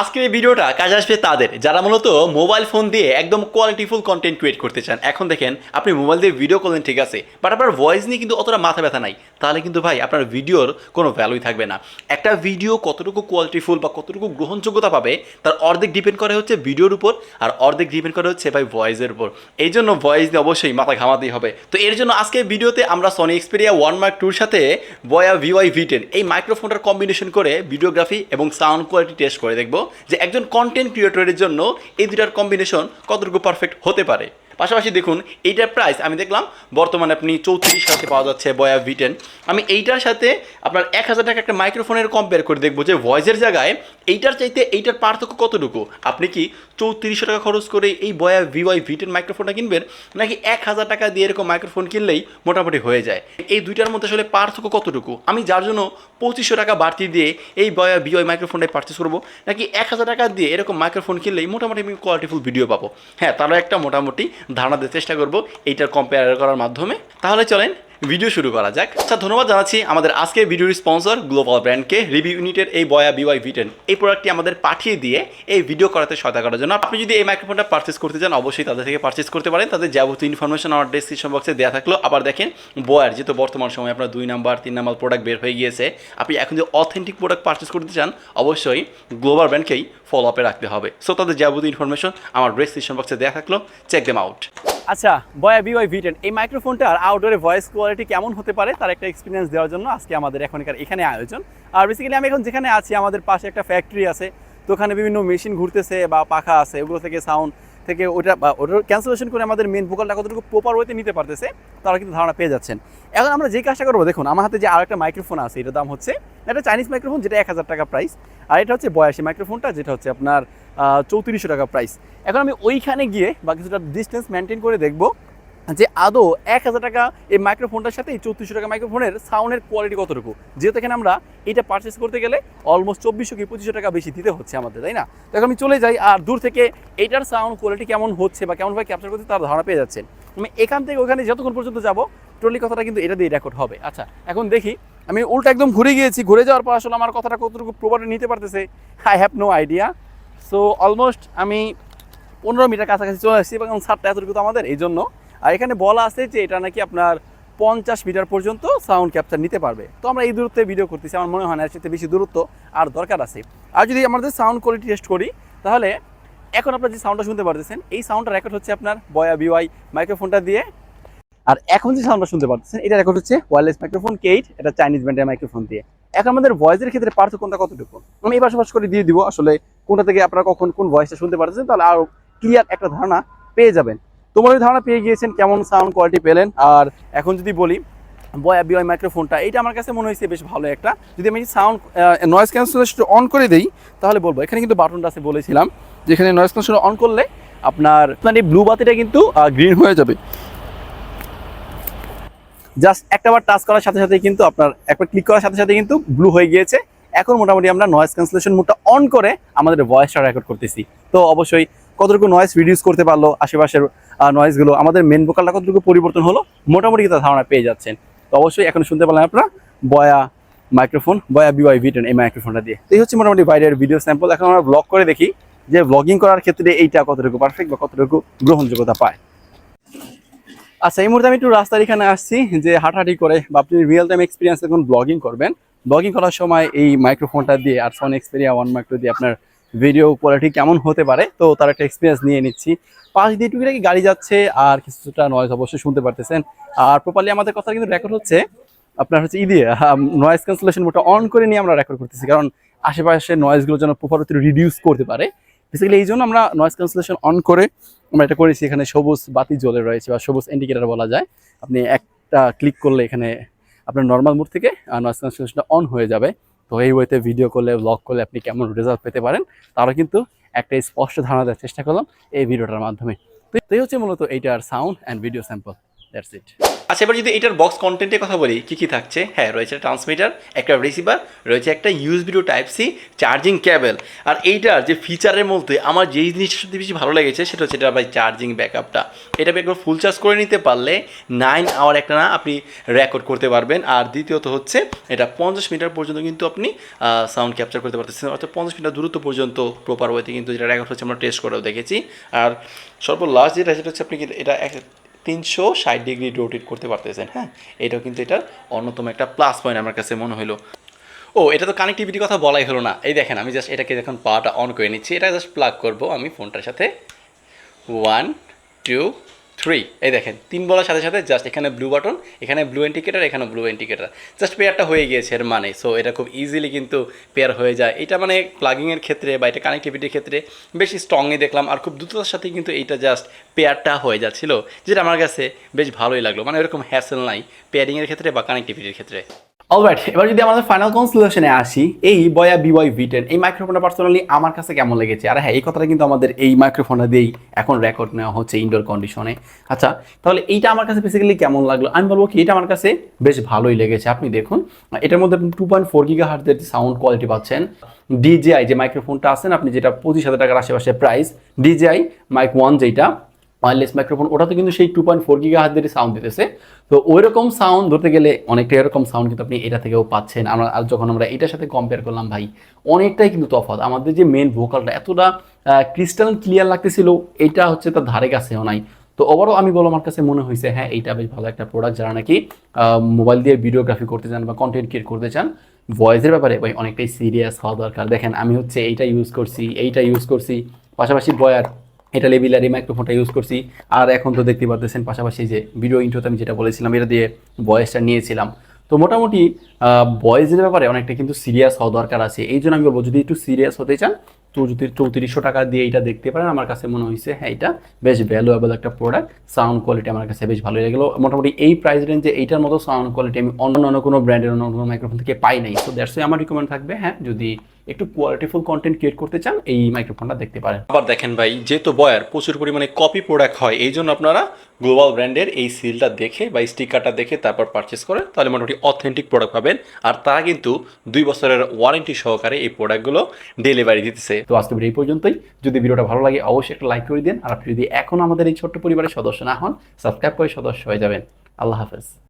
আজকের এই ভিডিওটা কাজে আসবে তাদের, যারা মূলত মোবাইল ফোন দিয়ে একদম কোয়ালিটিফুল কন্টেন্ট ক্রিয়েট করতে চান। এখন দেখেন, আপনি মোবাইল দিয়ে ভিডিও করলেন ঠিক আছে বাট আপনার ভয়েস নিয়ে কিন্তু অতটা মাথা ব্যথা নাই। তাহলে কিন্তু ভাই, আপনার ভিডিওর কোনো ভ্যালুই থাকবে না। একটা ভিডিও কতটুকু কোয়ালিটিফুল বা কতটুকু গ্রহণযোগ্যতা পাবে, তার অর্ধেক ডিপেন্ড করে হচ্ছে ভিডিওর উপর, আর অর্ধেক ডিপেন্ড করে হচ্ছে ভাই ভয়েসের উপর। এই জন্য ভয়েস নিয়ে অবশ্যই মাথা ঘামাতেই হবে। তো এর জন্য আজকে ভিডিওতে আমরা সনি এক্সপেরিয়া ওয়ান মার্ক টুর সাথে বয়া ভিওয়াই ভি টেন এই মাইক্রোফোনটার কম্বিনেশন করে ভিডিওগ্রাফি এবং সাউন্ড কোয়ালিটি টেস্ট করে দেখব। যে একজন কন্টেন্ট ক্রিয়েটরের জন্য এই দুটার কম্বিনেশন কতটুকু পারফেক্ট হতে পারে। পাশাপাশি দেখুন, এইটার প্রাইস আমি দেখলাম, বর্তমানে আপনি চৌত্রিশ সাথে পাওয়া যাচ্ছে বয়া ভি টেন আমি এইটার সাথে আপনার এক হাজার টাকা একটা মাইক্রোফোনের কম্পেয়ার করে দেখব যে ভয়েসের জায়গায় এইটার চাইতে এইটার পার্থক্য কতটুকু? আপনি কি চৌত্রিশশো টাকা খরচ করে এই বয়া ভি টেন মাইক্রোফোনটা কিনবেন, নাকি এক হাজার টাকা দিয়ে এরকম মাইক্রোফোন কিনলেই মোটামুটি হয়ে যায়? এই দুইটার মধ্যে আসলে পার্থক্য কতটুকু? আমি যার জন্য পঁচিশশো টাকা বাড়তি দিয়ে এই বয়া ভিওয়াই মাইক্রোফোনটাই পারচেস করব, নাকি এক হাজার টাকা দিয়ে এরকম মাইক্রোফোন কিনলেই মোটামুটি আমি কোয়ালিটিফুল ভিডিও পাবো? হ্যাঁ তারও একটা মোটামুটি ধারণা দিতে চেষ্টা করব এইটার কম্পেয়ার করার মাধ্যমে। তাহলে চলেন ভিডিও শুরু করা যাক। আচ্ছা ধন্যবাদ জানাচ্ছি আমাদের আজকের ভিডিওর স্পন্সর গ্লোবাল ব্র্যান্ডকে রিভিউ ইউনিটের এই বয়া বিওয়াই ভিটেন। এই প্রোডাক্টটি আমাদের পাঠিয়ে দিয়ে এই ভিডিও করাতে সহায়তা করার জন্য। আপনি যদি এই মাইক্রোফোনটা পারচেস করতে চান, অবশ্যই তাদের থেকে পারচেস করতে পারেন। তাদের যাবতীয় ইনফরমেশন আমার ডেসক্রিপশন বক্সে দেওয়া থাকল। আবার দেখেন, বয়ার, যেহেতু বর্তমান সময় আপনার দুই নাম্বার তিন নাম্বার প্রোডাক্ট বের হয়ে গিয়েছে। আপনি এখন যদি অথেন্টিক প্রোডাক্ট পারচেস করতে চান, অবশ্যই গ্লোবাল ব্র্যান্ডকেই ফলো আপে রাখতে হবে। সো তাদের যাবতীয় ইনফরমেশন আমার ডেসক্রিপশন বক্সে দেওয়া থাকল। চেক দেম আউট আচ্ছা বয়া বিওয়াই ভিটেন এই মাইক্রোফোনটার আউটডোরে ভয়েস কোয়ালিটি কেমন হতে পারে তার একটা এক্সপিরিয়েন্স দেওয়ার জন্য আজকে আমাদের এখনকার এখানে আয়োজন। আর বেসিক্যালি আমি এখন যেখানে আছি, আমাদের পাশে একটা ফ্যাক্টরি আছে। তো ওখানে বিভিন্ন মেশিন ঘুরতেছে বা পাখা আছে, ওগুলো থেকে সাউন্ড থেকে ওটা ওটার ক্যান্সেলেশন করে আমাদের মেন ভোকালটা কতটুকু প্রপার ওয়েতে নিতে পারতেছে, তারা কিন্তু ধারণা পেয়ে যাচ্ছেন। এখন আমরা যে কাজটা করব, দেখুন, আমার হাতে যে আরেকটা মাইক্রোফোন আছে, এটার দাম হচ্ছে, এটা চাইনিজ মাইক্রোফোন যেটা এক হাজার টাকা প্রাইস আর এটা হচ্ছে বয়সী মাইক্রোফোনটা যেটা হচ্ছে আপনার চৌত্রিশশো টাকা প্রাইস এখন আমি ওইখানে গিয়ে বা কিছুটা ডিস্টেন্স মেনটেন করে দেখব যে আদৌ এক হাজার টাকা এই মাইক্রোফোনটার সাথে এই চৌত্রিশশো টাকা মাইক্রোফোনের সাউন্ডের কোয়ালিটি কতটুকু? যেহেতু এখানে আমরা এটা পারচেস করতে গেলে অলমোস্ট চব্বিশশো কি পঁচিশশো টাকা বেশি দিতে হচ্ছে আমাদের, তাই না? তো এখন আমি চলে যাই, আর দূর থেকে এইটার সাউন্ড কোয়ালিটি কেমন হচ্ছে বা কেমনভাবে ক্যাপচার করতে তার ধারণা পেয়ে যাচ্ছেন। আমি এখান থেকে ওখানে যতক্ষণ পর্যন্ত যাব ট্রলি কথাটা কিন্তু এটা দিয়ে রেকর্ড হবে। আচ্ছা এখন দেখি, আমি উল্টা একদম ঘুরে গিয়েছি, ঘুরে যাওয়ার পর আসলে আমার কথাটা কতটুকু প্রপারলি নিতে পারতেছে I have no idea so almost আমি পনেরো মিটার কাছাকাছি চলে আসছি, এবং সারটা এতটুকু তো আমাদের, এই জন্য আর এখানে বলা আছে যে এটা নাকি আপনার পঞ্চাশ মিটার পর্যন্ত সাউন্ড ক্যাপচার নিতে পারবে। তো আমরা এই দূরত্বে ভিডিও করতেছি, আমার মনে হয় না সাথে বেশি দূরত্ব আর দরকার আছে। আর যদি আমাদের সাউন্ড কোয়ালিটি টেস্ট করি, তাহলে এখন আপনার যে সাউন্ডটা শুনতে পারতেছেন, এই সাউন্ডটা রেকর্ড হচ্ছে আপনার বয়া বিওয়াই মাইক্রোফোনটা দিয়ে। আর এখন যে সাউন্ডটা শুনতে পারতেছেন, এটা রেকর্ড হচ্ছে ওয়্যারলেস মাইক্রোফোন কেইট এটা চাইনিজ ব্র্যান্ডের মাইক্রোফোন দিয়ে। এখন আমাদের ভয়েসের ক্ষেত্রে পার্থক্যটা কতটুকু? আমি এই পাশাপাশি করে দিয়ে দিব, আসলে কোনটা থেকে আপনারা কখন কোন ভয়েসটা শুনতে পারতেছেন, তাহলে আরও ক্লিয়ার একটা ধারণা পেয়ে যাবেন। তোমার ওই ধারণা পেয়ে গিয়েছেন কেমন সাউন্ড কোয়ালিটি পেলেন। আর এখন যদি বলি বয়া বিওয়াই মাইক্রোফোনটা এটা আমার কাছে মনে হয়েছে বেশ ভালো একটা। যদি আমি সাউন্ড নয়েজ ক্যান্সেলেশন অন করে দিই, তাহলে বলব, এখানে কিন্তু বাটনটা আছে বলেছিলাম, যেখানে নয়েজ ক্যান্সেলেশন অন করলে আপনার এই ব্লু বাতিটা কিন্তু গ্রিন হয়ে যাবে। জাস্ট একটাবার টাচ করার সাথে সাথে কিন্তু আপনার, একবার ক্লিক করার সাথে সাথে কিন্তু ব্লু হয়ে গিয়েছে। এখন মোটামুটি আমরা নয়েজ ক্যান্সেলেশন মোডটা অন করে আমাদের ভয়েসটা রেকর্ড করতেছি। তো অবশ্যই কতটুকু নয়েজ রিডিউস করতে পারল আশেপাশের নয়েজগুলো আমাদের মেন ভোকালটা কতটুকু পরিবর্তন হলো? মোটামুটি কিন্তু ধারণা পেয়ে যাচ্ছেন। তো অবশ্যই এখন শুনতে পারলেন আপনারা বয়া মাইক্রোফোন বয়া বিওয়াই ভিটেন এই মাইক্রোফোনটা দিয়ে। তো এই হচ্ছে মোটামুটি বাইরের ভিডিও স্যাম্পল এখন আমরা ব্লগ করে দেখি যে ব্লগিং করার ক্ষেত্রে এইটা কতটুকু পারফেক্ট বা কতটুকু গ্রহণযোগ্যতা পায়। আচ্ছা এই মুহূর্তে আমি একটু রাস্তার এখানে আসছি যে হাঁটাহাঁটি করে বা আপনি রিয়েল টাইম এক্সপিরিয়েন্স এখন ব্লগিং করবেন। ব্লগিং করার সময় এই মাইক্রোফোনটা দিয়ে আর সন এক্সপেরিয়া ওয়ান মাইক্রো দিয়ে আপনার ভিডিও কোয়ালিটি কেমন হতে পারে, তো তার একটা এক্সপিরিয়েন্স নিয়ে নিচ্ছি। পাশ দিয়ে টুকিটাকি গাড়ি যাচ্ছে, আর কিছুটা নয়েজ অবশ্যই শুনতে পারতেছেন। আর প্রপারলি আমাদের কথা কিন্তু রেকর্ড হচ্ছে, আপনার হচ্ছে ই দিয়ে নয়েজ ক্যান্সেলেশন মোটা অন করে নিয়ে আমরা রেকর্ড করতেছি, কারণ আশেপাশে নয়েজগুলো যেন প্রপার রিডিউস করতে পারে। বেসিক্যালি এই জন্য আমরা নয়েজ ক্যান্সেলেশন অন করে আমরা এটা করেছি, এখানে সবুজ বাতি জ্বলে রয়েছে, বা সবুজ ইন্ডিকেটার বলা যায়। আপনি একটা ক্লিক করলে এখানে আপনার নর্মাল মোড থেকে নয়েজ ক্যান্সেলেশনটা অন হয়ে যাবে। তো এই ওয়েতে ভিডিও করলে ব্লগ করলে আপনি কেমন রেজাল্ট পেতে পারেন, তারও কিন্তু একটা স্পষ্ট ধারণা দেওয়ার চেষ্টা করলাম এই ভিডিওটার মাধ্যমে। তো এই হচ্ছে মূলত এইটার sound and video sample that's it আচ্ছা এবার যদি এটার বক্স কন্টেন্টের কথা বলি, কী কী থাকছে? হ্যাঁ রয়েছে ট্রান্সমিটার একটা রিসিভার রয়েছে একটা USB to type C charging cable আর এইটার যে ফিচারের মধ্যে আমার যেই জিনিসটা সত্যি বেশি ভালো লেগেছে, সেটা হচ্ছে এটা ভাই চার্জিং ব্যাকআপটা এটা আপনি একবার ফুল চার্জ করে নিতে পারলে নাইন আওয়ার একটা না আপনি রেকর্ড করতে পারবেন। আর দ্বিতীয়ত হচ্ছে, এটা পঞ্চাশ মিটার পর্যন্ত কিন্তু আপনি সাউন্ড ক্যাপচার করতে পারতেছেন। অর্থাৎ পঞ্চাশ মিটার দূরত্ব পর্যন্ত প্রপার ওয়েতে কিন্তু যেটা রেকর্ড হচ্ছে আমরা টেস্ট করেও দেখেছি। আর সর্ব লাস্ট যেটা, সেটা হচ্ছে আপনি এটা তিনশো ষাট ডিগ্রি রোটেট করতে পারতেছেন হ্যাঁ? এটাও কিন্তু এটা অন্যতম একটা প্লাস পয়েন্ট আমার কাছে মনে হলো ও, এটা তো কানেক্টিভিটির কথা বলাই হলো না। এই দেখেন, আমি জাস্ট এটাকে যখন পাওয়ারটা অন করে নিচ্ছি। এটা জাস্ট প্লাগ করব আমি ফোনটার সাথে। ওয়ান টু থ্রি এই দেখেন, তিন বলার সাথে সাথে জাস্ট এখানে ব্লু বাটন এখানে ব্লু ইন্ডিকেটার এখানে ব্লু ইন্ডিকেটার জাস্ট পেয়ারটা হয়ে গিয়েছে এর মানে সো এটা খুব ইজিলি কিন্তু পেয়ার হয়ে যায়। এটা মানে প্লাগিংয়ের ক্ষেত্রে বা এটা কানেক্টিভিটির ক্ষেত্রে বেশি স্ট্রংই দেখলাম, আর খুব দ্রুততার সাথে কিন্তু এইটা জাস্ট পেয়ারটা হয়ে যাচ্ছিল, যেটা আমার কাছে বেশ ভালোই লাগল। মানে এরকম হ্যাসেল নাই পেয়ারিংয়ের ক্ষেত্রে বা কানেক্টিভিটির ক্ষেত্রে। অলরাইট এবার যদি আমাদের ফাইনাল কনসুলেশনে আসি, এই বয়া বিওয়াই ভিটেন এই মাইক্রোফোনটা পার্সোনালি আমার কাছে কেমন লেগেছে? আর হ্যাঁ এই কথাটা কিন্তু আমাদের এই মাইক্রোফোনটা দিয়েই এখন রেকর্ড নেওয়া হচ্ছে ইনডোর কন্ডিশনে আচ্ছা তাহলে এইটা আমার কাছে বেসিক্যালি কেমন লাগল? আমি বলব কি, এটা আমার কাছে বেশ ভালোই লেগেছে। আপনি দেখুন, এটার মধ্যে আপনি টু পয়েন্ট ফোর গিগা হার্টের সাউন্ড কোয়ালিটি পাচ্ছেন ডিজিআই যে মাইক্রোফোনটা আছেন, আপনি যেটা পঁচিশ হাজার টাকার আশেপাশে প্রাইস ডিজিআই মাইক ওয়ান যেটা ওয়ারলেস মাইক্রোফোন ওটাতে কিন্তু সেই টু পয়েন্ট ফোর গিগা হার্টের সাউন্ড দিতেছে। তো ওই রকম সাউন্ড ধরতে গেলে অনেকটা এরকম সাউন্ড কিন্তু আপনি এটা থেকেও পাচ্ছেন। আমরা আর যখন আমরা এটার সাথে কম্পেয়ার করলাম, ভাই, অনেকটাই কিন্তু তফাৎ। আমাদের যে মেন ভোকালটা এতটা ক্রিস্টাল ক্লিয়ার লাগতেছিল, এটা হচ্ছে তার ধারে কাছেও নাই। তো ওভারঅল আমি বলো আমার কাছে মনে হয়েছে হ্যাঁ এইটা বেশ ভালো একটা প্রোডাক্ট যারা নাকি মোবাইল দিয়ে ভিডিওগ্রাফি করতে চান বা কন্টেন্ট ক্রিয়েট করতে চান ভয়েসের ব্যাপারে ভাই অনেকটাই সিরিয়াস হওয়া দরকার। দেখেন, আমি হচ্ছে এইটা ইউজ করছি, এইটা ইউজ করছি, পাশাপাশি বয়ার এটা লেবিলারি মাইক্রোফোনটা ইউজ করছি। আর এখন তো দেখতে পারতেছেন পাশাপাশি যে ভিডিও ইন্ট্রোতে আমি যেটা বলেছিলাম, এটা দিয়ে ভয়েসটা নিয়েছিলাম। তো মোটামুটি ভয়েসের ব্যাপারে অনেকটা কিন্তু সিরিয়াস হওয়া দরকার আছে। এই জন্য আমি বলব, যদি একটু সিরিয়াস হতে চান, তো যদি চৌত্রিশশো টাকা দিয়ে এটা দেখতে পারেন, আমার কাছে মনে হয়েছে হ্যাঁ এটা বেশ ভ্যালুয়েবল একটা প্রোডাক্ট সাউন্ড কোয়ালিটি আমার কাছে বেশ ভালো লেগেলো। মোটামুটি এই প্রাইস রেঞ্জে এইটার মতো সাউন্ড কোয়ালিটি আমি অন্য অন্য কোনো ব্র্যান্ডের অন্য কোনো মাইক্রোফোন থেকে পাই নাই। তো দ্যাটস আমার রিকমেন্ড থাকবে হ্যাঁ যদি একটু কোয়ালিটিফুল কন্টেন্ট ক্রিয়েট করতে চান এই মাইক্রোফোনটা দেখতে পারেন। আবার দেখেন ভাই যেহেতু বয়ার প্রচুর পরিমাণে কপি প্রোডাক্ট হয় এই জন্য আপনারা গ্লোবাল ব্র্যান্ডের এই সিলটা দেখে বা স্টিকারটা দেখে তারপর পারচেস করে তাহলে মোটামুটি অথেন্টিক প্রোডাক্ট পাবেন। আর তারা কিন্তু দুই বছরের ওয়ারেন্টি সহকারে এই প্রোডাক্টগুলো ডেলিভারি দিতেছে। তো আজকে এই পর্যন্তই। যদি ভিডিওটা ভালো লাগে অবশ্যই একটা লাইক করে দিন। আর আপনি যদি এখন আমাদের এই ছোট্ট পরিবারের সদস্য না হন সাবস্ক্রাইব করে সদস্য হয়ে যাবেন। আল্লাহ হাফেজ।